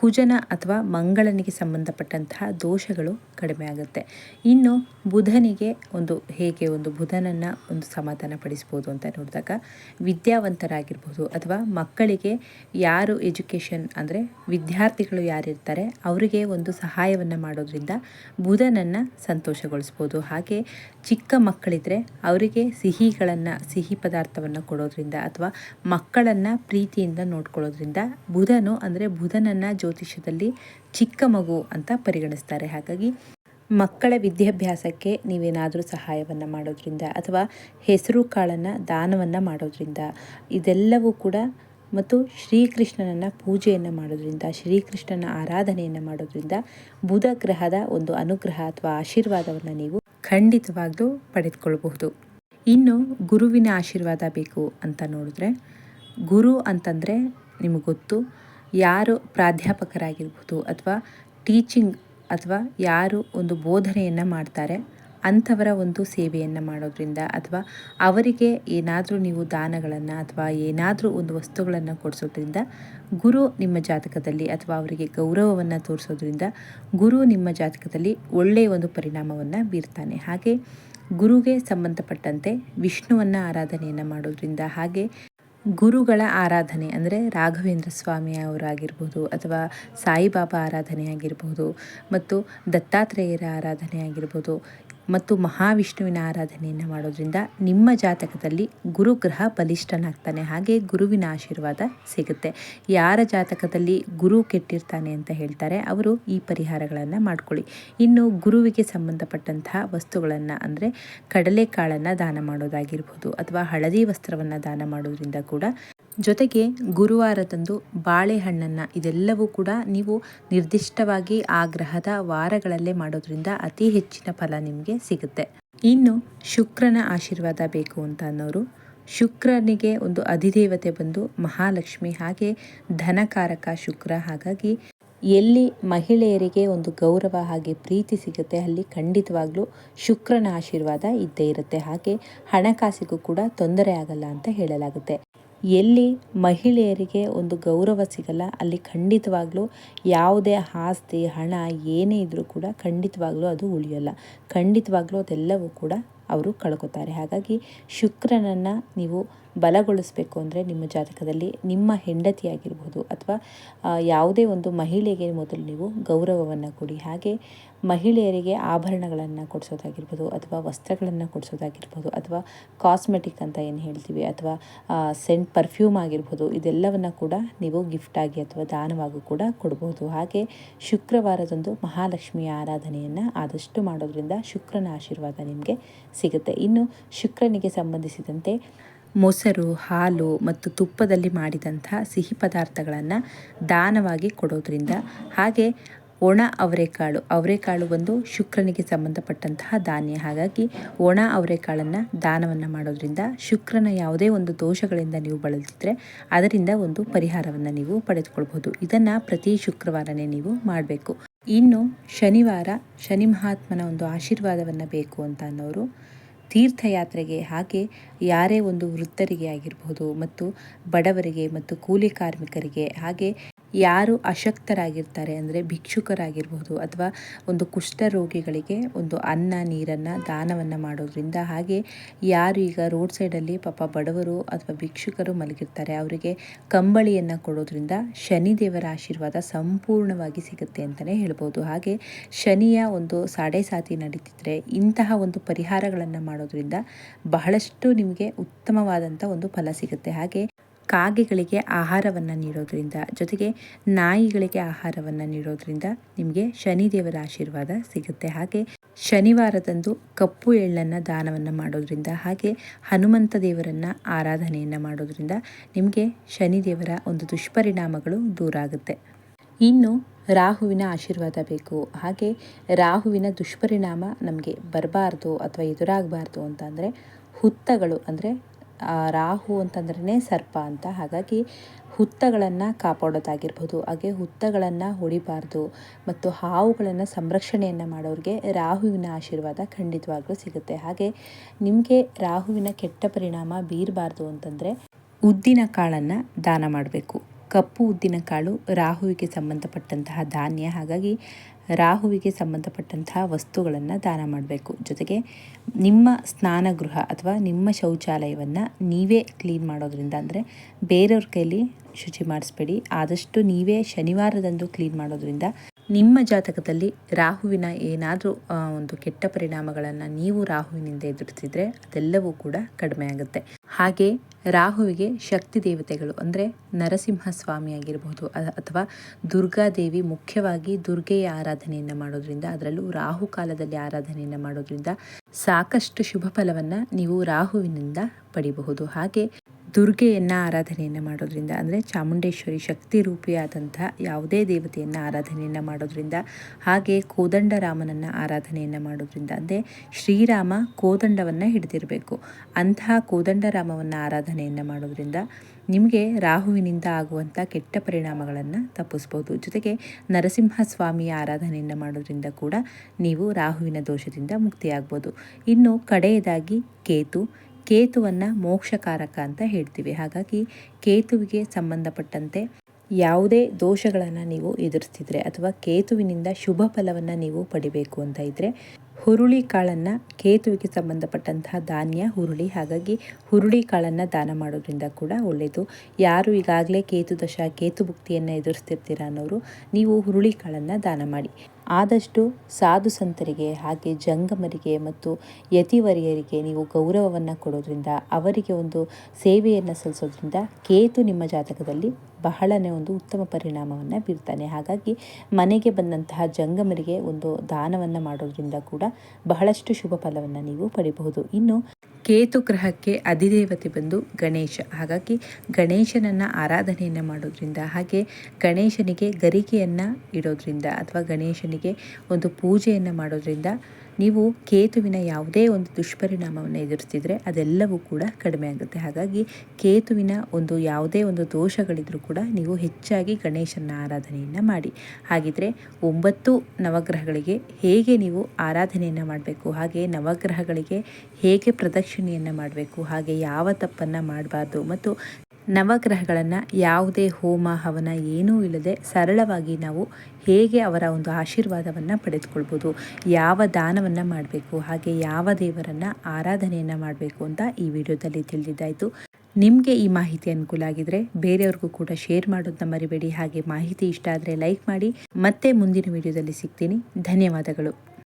ಕುಜನ ಅಥವಾ ಮಂಗಳನಿಗೆ ಸಂಬಂಧಪಟ್ಟಂತಹ ದೋಷಗಳು ಕಡಿಮೆ ಆಗುತ್ತೆ. ಇನ್ನು ಬುಧನಿಗೆ ಒಂದು ಹೇಗೆ ಒಂದು ಬುಧನನ್ನು ಒಂದು ಸಮಾಧಾನ ಪಡಿಸ್ಬೋದು ಅಂತ ನೋಡಿದಾಗ ವಿದ್ಯಾವಂತರಾಗಿರ್ಬೋದು ಅಥವಾ ಮಕ್ಕಳಿಗೆ ಯಾರು ಎಜುಕೇಷನ್ ಅಂದರೆ ವಿದ್ಯಾರ್ಥಿಗಳು ಯಾರಿರ್ತಾರೆ ಅವರಿಗೆ ಒಂದು ಸಹಾಯವನ್ನು ಮಾಡೋದ್ರಿಂದ ಬುಧನನ್ನು ಸಂತೋಷಗೊಳಿಸ್ಬೋದು. ಹಾಗೆ ಚಿಕ್ಕ ಮಕ್ಕಳಿದ್ರೆ ಅವರಿಗೆ ಸಿಹಿಗಳನ್ನು, ಸಿಹಿ ಪದಾರ್ಥವನ್ನು ಕೊಡೋದ್ರಿಂದ ಅಥವಾ ಮಕ್ಕಳನ್ನು ಪ್ರೀತಿಯಿಂದ ನೋಡ್ಕೊಳ್ಳೋದ್ರಿಂದ ಬುಧನು ಅಂದರೆ ಬುಧನನ್ನು ಜ್ಯೋತಿಷ್ಯದಲ್ಲಿ ಚಿಕ್ಕ ಮಗು ಅಂತ ಪರಿಗಣಿಸ್ತಾರೆ. ಹಾಗಾಗಿ ಮಕ್ಕಳ ವಿದ್ಯಾಭ್ಯಾಸಕ್ಕೆ ನೀವೇನಾದರೂ ಸಹಾಯವನ್ನು ಮಾಡೋದ್ರಿಂದ ಅಥವಾ ಹೆಸರು ಕಾಳನ್ನು ದಾನವನ್ನು ಮಾಡೋದ್ರಿಂದ ಇದೆಲ್ಲವೂ ಕೂಡ ಮತ್ತು ಶ್ರೀಕೃಷ್ಣನನ್ನು ಪೂಜೆಯನ್ನು ಮಾಡೋದ್ರಿಂದ, ಶ್ರೀಕೃಷ್ಣನ ಆರಾಧನೆಯನ್ನು ಮಾಡೋದ್ರಿಂದ ಬುಧ ಗ್ರಹದ ಒಂದು ಅನುಗ್ರಹ ಅಥವಾ ಆಶೀರ್ವಾದವನ್ನು ನೀವು ಖಂಡಿತವಾಗ್ಲೂ ಪಡೆದುಕೊಳ್ಬಹುದು ಇನ್ನು ಗುರುವಿನ ಆಶೀರ್ವಾದ ಬೇಕು ಅಂತ ನೋಡಿದ್ರೆ, ಗುರು ಅಂತಂದರೆ ನಿಮಗೆ ಗೊತ್ತು, ಯಾರು ಪ್ರಾಧ್ಯಾಪಕರಾಗಿರ್ಬೋದು ಅಥವಾ ಟೀಚಿಂಗ್ ಅಥವಾ ಯಾರು ಒಂದು ಬೋಧನೆಯನ್ನು ಮಾಡ್ತಾರೆ ಅಂಥವರ ಒಂದು ಸೇವೆಯನ್ನು ಮಾಡೋದ್ರಿಂದ ಅಥವಾ ಅವರಿಗೆ ಏನಾದರೂ ನೀವು ದಾನಗಳನ್ನು ಅಥವಾ ಏನಾದರೂ ಒಂದು ವಸ್ತುಗಳನ್ನು ಕೊಡಿಸೋದ್ರಿಂದ ಗುರು ನಿಮ್ಮ ಜಾತಕದಲ್ಲಿ ಅಥವಾ ಅವರಿಗೆ ಗೌರವವನ್ನು ತೋರಿಸೋದ್ರಿಂದ ಗುರು ನಿಮ್ಮ ಜಾತಕದಲ್ಲಿ ಒಳ್ಳೆಯ ಒಂದು ಪರಿಣಾಮವನ್ನು ಬೀರ್ತಾನೆ. ಹಾಗೆ ಗುರುಗೆ ಸಂಬಂಧಪಟ್ಟಂತೆ ವಿಷ್ಣುವನ್ನು ಆರಾಧನೆಯನ್ನು ಮಾಡೋದ್ರಿಂದ ಹಾಗೆ ಗುರುಗಳ ಆರಾಧನೆ ಅಂದರೆ ರಾಘವೇಂದ್ರ ಸ್ವಾಮಿ ಅವರಾಗಿರ್ಬೋದು ಅಥವಾ ಸಾಯಿಬಾಬಾ ಆರಾಧನೆ ಆಗಿರ್ಬೋದು ಮತ್ತು ದತ್ತಾತ್ರೇಯರ ಆರಾಧನೆ ಆಗಿರ್ಬೋದು ಮತ್ತು ಮಹಾವಿಷ್ಣುವಿನ ಆರಾಧನೆಯನ್ನು ಮಾಡೋದ್ರಿಂದ ನಿಮ್ಮ ಜಾತಕದಲ್ಲಿ ಗುರುಗ್ರಹ ಬಲಿಷ್ಠನಾಗ್ತಾನೆ. ಹಾಗೆ ಗುರುವಿನ ಆಶೀರ್ವಾದ ಸಿಗುತ್ತೆ. ಯಾರ ಜಾತಕದಲ್ಲಿ ಗುರು ಕೆಟ್ಟಿರ್ತಾನೆ ಅಂತ ಹೇಳ್ತಾರೆ, ಅವರು ಈ ಪರಿಹಾರಗಳನ್ನು ಮಾಡ್ಕೊಳ್ಳಿ. ಇನ್ನು ಗುರುವಿಗೆ ಸಂಬಂಧಪಟ್ಟಂತಹ ವಸ್ತುಗಳನ್ನು ಅಂದರೆ ಕಡಲೆಕಾಳನ್ನು ದಾನ ಮಾಡೋದಾಗಿರ್ಬೋದು ಅಥವಾ ಹಳದಿ ವಸ್ತ್ರವನ್ನು ದಾನ ಮಾಡೋದ್ರಿಂದ ಕೂಡ ಜೊತೆಗೆ ಗುರುವಾರದಂದು ಬಾಳೆಹಣ್ಣನ್ನು ಇದೆಲ್ಲವೂ ಕೂಡ ನೀವು ನಿರ್ದಿಷ್ಟವಾಗಿ ಆ ಗ್ರಹದ ವಾರಗಳಲ್ಲೇ ಮಾಡೋದ್ರಿಂದ ಅತಿ ಹೆಚ್ಚಿನ ಫಲ ನಿಮಗೆ ಸಿಗುತ್ತೆ. ಇನ್ನು ಶುಕ್ರನ ಆಶೀರ್ವಾದ ಬೇಕು ಅಂತ ಅನ್ನೋರು, ಶುಕ್ರನಿಗೆ ಒಂದು ಅಧಿದೇವತೆ ಬಂದು ಮಹಾಲಕ್ಷ್ಮಿ, ಹಾಗೆ ಧನಕಾರಕ ಶುಕ್ರ, ಹಾಗಾಗಿ ಎಲ್ಲಿ ಮಹಿಳೆಯರಿಗೆ ಒಂದು ಗೌರವ ಹಾಗೆ ಪ್ರೀತಿ ಸಿಗುತ್ತೆ, ಅಲ್ಲಿ ಖಂಡಿತವಾಗ್ಲೂ ಶುಕ್ರನ ಆಶೀರ್ವಾದ ಇದ್ದೇ ಇರುತ್ತೆ. ಹಾಗೆ ಹಣಕಾಸಿಗೂ ಕೂಡ ತೊಂದರೆ ಆಗಲ್ಲ ಅಂತ ಹೇಳಲಾಗುತ್ತೆ. ಎಲ್ಲಿ ಮಹಿಳೆಯರಿಗೆ ಒಂದು ಗೌರವ ಸಿಗಲ್ಲ, ಅಲ್ಲಿ ಖಂಡಿತವಾಗ್ಲೂ ಯಾವುದೇ ಆಸ್ತಿ, ಹಣ ಏನೇ ಇದ್ದರೂ ಕೂಡ ಖಂಡಿತವಾಗ್ಲೂ ಅದು ಉಳಿಯೋಲ್ಲ. ಖಂಡಿತವಾಗ್ಲೂ ಅದೆಲ್ಲವೂ ಕೂಡ ಅವರು ಕಳ್ಕೊತಾರೆ. ಹಾಗಾಗಿ ಶುಕ್ರನನ್ನು ನೀವು ಬಲಗೊಳಿಸಬೇಕು ಅಂದರೆ ನಿಮ್ಮ ಜಾತಕದಲ್ಲಿ ನಿಮ್ಮ ಹೆಂಡತಿಯಾಗಿರ್ಬೋದು ಅಥವಾ ಯಾವುದೇ ಒಂದು ಮಹಿಳೆಗೆ ಮೊದಲು ನೀವು ಗೌರವವನ್ನು ಕೊಡಿ. ಹಾಗೆ ಮಹಿಳೆಯರಿಗೆ ಆಭರಣಗಳನ್ನು ಕೊಡಿಸೋದಾಗಿರ್ಬೋದು ಅಥವಾ ವಸ್ತ್ರಗಳನ್ನು ಕೊಡಿಸೋದಾಗಿರ್ಬೋದು ಅಥವಾ ಕಾಸ್ಮೆಟಿಕ್ ಅಂತ ಏನು ಹೇಳ್ತೀವಿ ಅಥವಾ ಸೆಂಟ್ ಪರ್ಫ್ಯೂಮ್ ಆಗಿರ್ಬೋದು ಇದೆಲ್ಲವನ್ನು ಕೂಡ ನೀವು ಗಿಫ್ಟಾಗಿ ಅಥವಾ ದಾನವಾಗೂ ಕೂಡ ಕೊಡ್ಬೋದು. ಹಾಗೆ ಶುಕ್ರವಾರದಂದು ಮಹಾಲಕ್ಷ್ಮಿಯ ಆರಾಧನೆಯನ್ನು ಆದಷ್ಟು ಮಾಡೋದ್ರಿಂದ ಶುಕ್ರನ ಆಶೀರ್ವಾದ ನಿಮಗೆ ಸಿಗುತ್ತೆ. ಇನ್ನು ಶುಕ್ರನಿಗೆ ಸಂಬಂಧಿಸಿದಂತೆ ಮೊಸರು, ಹಾಲು ಮತ್ತು ತುಪ್ಪದಲ್ಲಿ ಮಾಡಿದಂಥ ಸಿಹಿ ಪದಾರ್ಥಗಳನ್ನು ದಾನವಾಗಿ ಕೊಡೋದ್ರಿಂದ ಹಾಗೆ ಒಣ ಅವರೆಕಾಳು ಅವರೆಕಾಳು ಒಂದು ಶುಕ್ರನಿಗೆ ಸಂಬಂಧಪಟ್ಟಂತಹ ಧಾನ್ಯ. ಹಾಗಾಗಿ ಒಣ ಅವರೆಕಾಳನ್ನು ದಾನವನ್ನು ಮಾಡೋದ್ರಿಂದ ಶುಕ್ರನ ಯಾವುದೇ ಒಂದು ದೋಷಗಳಿಂದ ನೀವು ಬಳಲ್ತಿದ್ರೆ ಅದರಿಂದ ಒಂದು ಪರಿಹಾರವನ್ನು ನೀವು ಪಡೆದುಕೊಳ್ಬೋದು ಇದನ್ನು ಪ್ರತಿ ಶುಕ್ರವಾರನೇ ನೀವು ಮಾಡಬೇಕು. ಇನ್ನು ಶನಿವಾರ ಶನಿ ಮಹಾತ್ಮನ ಒಂದು ಆಶೀರ್ವಾದವನ್ನು ಬೇಕು ಅಂತ ಅನ್ನೋರು ತೀರ್ಥಯಾತ್ರೆಗೆ ಹಾಗೆ ಯಾರೇ ಒಂದು ವೃತ್ತರಿಗೆ ಆಗಿರ್ಬೋದು ಮತ್ತು ಬಡವರಿಗೆ ಮತ್ತು ಕೂಲಿ ಕಾರ್ಮಿಕರಿಗೆ ಹಾಗೆ ಯಾರು ಅಶಕ್ತರಾಗಿರ್ತಾರೆ ಅಂದರೆ ಭಿಕ್ಷುಕರಾಗಿರ್ಬೋದು ಅಥವಾ ಒಂದು ಕುಷ್ಠರೋಗಿಗಳಿಗೆ ಒಂದು ಅನ್ನ, ನೀರನ್ನು, ದಾನವನ್ನು ಮಾಡೋದ್ರಿಂದ ಹಾಗೆ ಯಾರು ಈಗ ರೋಡ್ ಸೈಡಲ್ಲಿ ಪಾಪ ಬಡವರು ಅಥವಾ ಭಿಕ್ಷುಕರು ಮಲಗಿರ್ತಾರೆ, ಅವರಿಗೆ ಕಂಬಳಿಯನ್ನು ಕೊಡೋದ್ರಿಂದ ಶನಿದೇವರ ಆಶೀರ್ವಾದ ಸಂಪೂರ್ಣವಾಗಿ ಸಿಗುತ್ತೆ ಅಂತಲೇ ಹೇಳ್ಬೋದು. ಹಾಗೆ ಶನಿಯ ಒಂದು ಸಾಡೆ ಸಾತಿ ನಡೀತಿದ್ರೆ ಇಂತಹ ಒಂದು ಪರಿಹಾರಗಳನ್ನು ಮಾಡೋದ್ರಿಂದ ಬಹಳಷ್ಟು ನಿಮಗೆ ಉತ್ತಮವಾದಂಥ ಒಂದು ಫಲ ಸಿಗುತ್ತೆ. ಹಾಗೆ ಕಾಗೆಗಳಿಗೆ ಆಹಾರವನ್ನು ನೀಡೋದ್ರಿಂದ, ಜೊತೆಗೆ ನಾಯಿಗಳಿಗೆ ಆಹಾರವನ್ನು ನೀಡೋದ್ರಿಂದ ನಿಮಗೆ ಶನಿದೇವರ ಆಶೀರ್ವಾದ ಸಿಗುತ್ತೆ. ಹಾಗೆ ಶನಿವಾರದಂದು ಕಪ್ಪು ಎಳ್ಳನ್ನು ದಾನವನ್ನು ಮಾಡೋದ್ರಿಂದ, ಹಾಗೆ ಹನುಮಂತ ದೇವರನ್ನು ಆರಾಧನೆಯನ್ನು ಮಾಡೋದ್ರಿಂದ ನಿಮಗೆ ಶನಿದೇವರ ಒಂದು ದುಷ್ಪರಿಣಾಮಗಳು ದೂರ ಆಗುತ್ತೆ ಇನ್ನು ರಾಹುವಿನ ಆಶೀರ್ವಾದ ಬೇಕು. ಹಾಗೆ ರಾಹುವಿನ ದುಷ್ಪರಿಣಾಮ ನಮಗೆ ಬರಬಾರ್ದು ಅಥವಾ ಎದುರಾಗಬಾರ್ದು ಅಂತಂದರೆ ಹುತ್ತಗಳು, ಅಂದರೆ ರಾಹು ಅಂತಂದ್ರೇ ಸರ್ಪ ಅಂತ. ಹಾಗಾಗಿ ಹುತ್ತಗಳನ್ನು ಕಾಪಾಡೋದಾಗಿರ್ಬೋದು, ಹಾಗೆ ಹುತ್ತಗಳನ್ನು ಹೊಡಿಬಾರ್ದು ಮತ್ತು ಹಾವುಗಳನ್ನು ಸಂರಕ್ಷಣೆಯನ್ನು ಮಾಡೋರಿಗೆ ರಾಹುವಿನ ಆಶೀರ್ವಾದ ಖಂಡಿತವಾಗ್ಲೂ ಸಿಗುತ್ತೆ. ಹಾಗೆ ನಿಮಗೆ ರಾಹುವಿನ ಕೆಟ್ಟ ಪರಿಣಾಮ ಬೀರಬಾರ್ದು ಅಂತಂದರೆ ಉದ್ದಿನ ಕಾಳನ್ನು ದಾನ ಮಾಡಬೇಕು. ಕಪ್ಪು ಉದ್ದಿನ ಕಾಳು, ರಾಹುವಿಗೆ ಸಂಬಂಧಪಟ್ಟಂತಹ ಧಾನ್ಯ, ಹಾಗಾಗಿ ರಾಹುವಿಗೆ ಸಂಬಂಧಪಟ್ಟಂತಹ ವಸ್ತುಗಳನ್ನು ದಾನ ಮಾಡಬೇಕು. ಜೊತೆಗೆ ನಿಮ್ಮ ಸ್ನಾನಗೃಹ ಅಥವಾ ನಿಮ್ಮ ಶೌಚಾಲಯವನ್ನು ನೀವೇ ಕ್ಲೀನ್ ಮಾಡೋದ್ರಿಂದ ಅಂದರೆ ಬೇರೆಯವ್ರ ಕೈಲಿ ಶುಚಿ ಮಾಡಿಸ್ಬೇಡಿ. ಆದಷ್ಟು ನೀವೇ ಶನಿವಾರದಂದು ಕ್ಲೀನ್ ಮಾಡೋದ್ರಿಂದ ನಿಮ್ಮ ಜಾತಕದಲ್ಲಿ ರಾಹುವಿನ ಏನಾದರೂ ಒಂದು ಕೆಟ್ಟ ಪರಿಣಾಮಗಳನ್ನು ನೀವು ರಾಹುವಿನಿಂದ ಎದುರಿಸಿದರೆ ಅದೆಲ್ಲವೂ ಕೂಡ ಕಡಿಮೆ ಆಗುತ್ತೆ. ಹಾಗೆ ರಾಹುವಿಗೆ ಶಕ್ತಿ ದೇವತೆಗಳು ಅಂದರೆ ನರಸಿಂಹ ಸ್ವಾಮಿ ಆಗಿರಬಹುದು ಅಥವಾ ದುರ್ಗಾದೇವಿ ಮುಖ್ಯವಾಗಿ ದುರ್ಗೆಯ ಆರಾಧನೆಯನ್ನು ಮಾಡೋದ್ರಿಂದ, ಅದರಲ್ಲೂ ರಾಹು ಕಾಲದಲ್ಲಿ ಆರಾಧನೆಯನ್ನು ಮಾಡೋದ್ರಿಂದ ಸಾಕಷ್ಟು ಶುಭ ಫಲವನ್ನು ನೀವು ರಾಹುವಿನಿಂದ ಪಡಿಬಹುದು. ಹಾಗೆ ದುರ್ಗೆಯನ್ನು ಆರಾಧನೆಯನ್ನು ಮಾಡೋದ್ರಿಂದ, ಅಂದರೆ ಚಾಮುಂಡೇಶ್ವರಿ ಶಕ್ತಿ ರೂಪಿಯಾದಂಥ ಯಾವುದೇ ದೇವತೆಯನ್ನು ಆರಾಧನೆಯನ್ನು ಮಾಡೋದ್ರಿಂದ, ಹಾಗೆ ಕೋದಂಡರಾಮನನ್ನು ಆರಾಧನೆಯನ್ನು ಮಾಡೋದ್ರಿಂದ, ಅಂದರೆ ಶ್ರೀರಾಮ ಕೋದಂಡವನ್ನು ಹಿಡಿದಿರಬೇಕು. ಅಂತಹ ಕೋದಂಡರಾಮವನ್ನು ಆರಾಧನೆಯನ್ನು ಮಾಡೋದ್ರಿಂದ ನಿಮಗೆ ರಾಹುವಿನಿಂದ ಆಗುವಂಥ ಕೆಟ್ಟ ಪರಿಣಾಮಗಳನ್ನು ತಪ್ಪಿಸ್ಬೋದು. ಜೊತೆಗೆ ನರಸಿಂಹಸ್ವಾಮಿಯ ಆರಾಧನೆಯನ್ನು ಮಾಡೋದ್ರಿಂದ ಕೂಡ ನೀವು ರಾಹುವಿನ ದೋಷದಿಂದ ಮುಕ್ತಿಯಾಗ್ಬೋದು. ಇನ್ನು ಕಡೆಯದಾಗಿ ಕೇತು. ಕೇತುವನ್ನು ಮೋಕ್ಷಕಾರಕ ಅಂತ ಹೇಳ್ತೀವಿ. ಹಾಗಾಗಿ ಕೇತುವಿಗೆ ಸಂಬಂಧಪಟ್ಟಂತೆ ಯಾವುದೇ ದೋಷಗಳನ್ನು ನೀವು ಎದುರಿಸ್ತಿದ್ರೆ ಅಥವಾ ಕೇತುವಿನಿಂದ ಶುಭ ಫಲವನ್ನು ನೀವು ಪಡಿಬೇಕು ಅಂತ ಇದ್ದರೆ ಹುರುಳಿ ಕಾಳನ್ನು ಕೇತುವಿಗೆ ಸಂಬಂಧಪಟ್ಟಂತಹ ಧಾನ್ಯ, ಹುರುಳಿ, ಹಾಗಾಗಿ ಹುರುಳಿ ಕಾಳನ್ನು ದಾನ ಮಾಡೋದ್ರಿಂದ ಕೂಡ ಒಳ್ಳೆಯದು ಯಾರು ಈಗಾಗಲೇ ಕೇತು ದಶ, ಕೇತು ಭುಕ್ತಿಯನ್ನು ಎದುರಿಸ್ತಿರ್ತೀರ ಅನ್ನೋರು, ನೀವು ಹುರುಳಿ ಕಾಳನ್ನು ದಾನ ಮಾಡಿ. ಆದಷ್ಟು ಸಾಧು ಸಂತರಿಗೆ ಹಾಗೆ ಜಂಗಮರಿಗೆ ಮತ್ತು ಯತಿವರಿಯರಿಗೆ ನೀವು ಗೌರವವನ್ನು ಕೊಡೋದ್ರಿಂದ, ಅವರಿಗೆ ಒಂದು ಸೇವೆಯನ್ನು ಸಲ್ಲಿಸೋದ್ರಿಂದ ಕೇತು ನಿಮ್ಮ ಜಾತಕದಲ್ಲಿ ಬಹಳನೇ ಒಂದು ಉತ್ತಮ ಪರಿಣಾಮವನ್ನು ಬೀರ್ತಾನೆ. ಹಾಗಾಗಿ ಮನೆಗೆ ಬಂದಂತಹ ಜಂಗಮರಿಗೆ ಒಂದು ದಾನವನ್ನು ಮಾಡೋದ್ರಿಂದ ಕೂಡ ಬಹಳಷ್ಟು ಶುಭ ಫಲವನ್ನು ನೀವು ಪಡಿಬಹುದು ಇನ್ನು ಕೇತು ಗ್ರಹಕ್ಕೆ ಅಧಿದೇವತೆ ಬಂದು ಗಣೇಶ. ಹಾಗಾಗಿ ಗಣೇಶನನ್ನು ಆರಾಧನೆಯನ್ನು ಮಾಡೋದ್ರಿಂದ, ಹಾಗೆ ಗಣೇಶನಿಗೆ ಗರಿಕೆಯನ್ನು ಇಡೋದ್ರಿಂದ, ಅಥವಾ ಗಣೇಶನಿಗೆ ಒಂದು ಪೂಜೆಯನ್ನು ಮಾಡೋದ್ರಿಂದ ನೀವು ಕೇತುವಿನ ಯಾವುದೇ ಒಂದು ದುಷ್ಪರಿಣಾಮವನ್ನು ಎದುರಿಸ್ತಿದ್ರೆ ಅದೆಲ್ಲವೂ ಕೂಡ ಕಡಿಮೆ ಆಗುತ್ತೆ. ಹಾಗಾಗಿ ಕೇತುವಿನ ಒಂದು ಯಾವುದೇ ಒಂದು ದೋಷಗಳಿದ್ರೂ ಕೂಡ ನೀವು ಹೆಚ್ಚಾಗಿ ಗಣೇಶನ ಆರಾಧನೆಯನ್ನು ಮಾಡಿ. ಹಾಗಿದ್ರೆ ಒಂಬತ್ತು ನವಗ್ರಹಗಳಿಗೆ ಹೇಗೆ ನೀವು ಆರಾಧನೆಯನ್ನು ಮಾಡಬೇಕು, ಹಾಗೆ ನವಗ್ರಹಗಳಿಗೆ ಹೇಗೆ ಪ್ರದಕ್ಷಿಣೆಯನ್ನು ಮಾಡಬೇಕು, ಹಾಗೆ ಯಾವ ತಪ್ಪನ್ನು ಮಾಡಬಾರ್ದು ಮತ್ತು ನವಗ್ರಹಗಳನ್ನು ಯಾವುದೇ ಹೋಮ ಹವನ ಏನೂ ಇಲ್ಲದೆ ಸರಳವಾಗಿ ನಾವು ಹೇಗೆ ಅವರ ಒಂದು ಆಶೀರ್ವಾದವನ್ನು ಪಡೆದುಕೊಳ್ಬೋದು? ಯಾವ ದಾನವನ್ನು ಮಾಡಬೇಕು? ಹಾಗೆ ಯಾವ ದೇವರನ್ನು ಆರಾಧನೆಯನ್ನು ಮಾಡಬೇಕು ಅಂತ ಈ ವಿಡಿಯೋದಲ್ಲಿ ತಿಳಿದಿದ್ದಾಯಿತು. ನಿಮಗೆ ಈ ಮಾಹಿತಿ ಅನುಕೂಲ ಆಗಿದ್ರೆ ಬೇರೆಯವ್ರಿಗೂ ಕೂಡ ಶೇರ್ ಮಾಡೋದನ್ನ ಮರಿಬೇಡಿ. ಹಾಗೆ ಮಾಹಿತಿ ಇಷ್ಟ ಆದರೆ ಲೈಕ್ ಮಾಡಿ. ಮತ್ತೆ ಮುಂದಿನ ವಿಡಿಯೋದಲ್ಲಿ ಸಿಗ್ತೀನಿ. ಧನ್ಯವಾದಗಳು.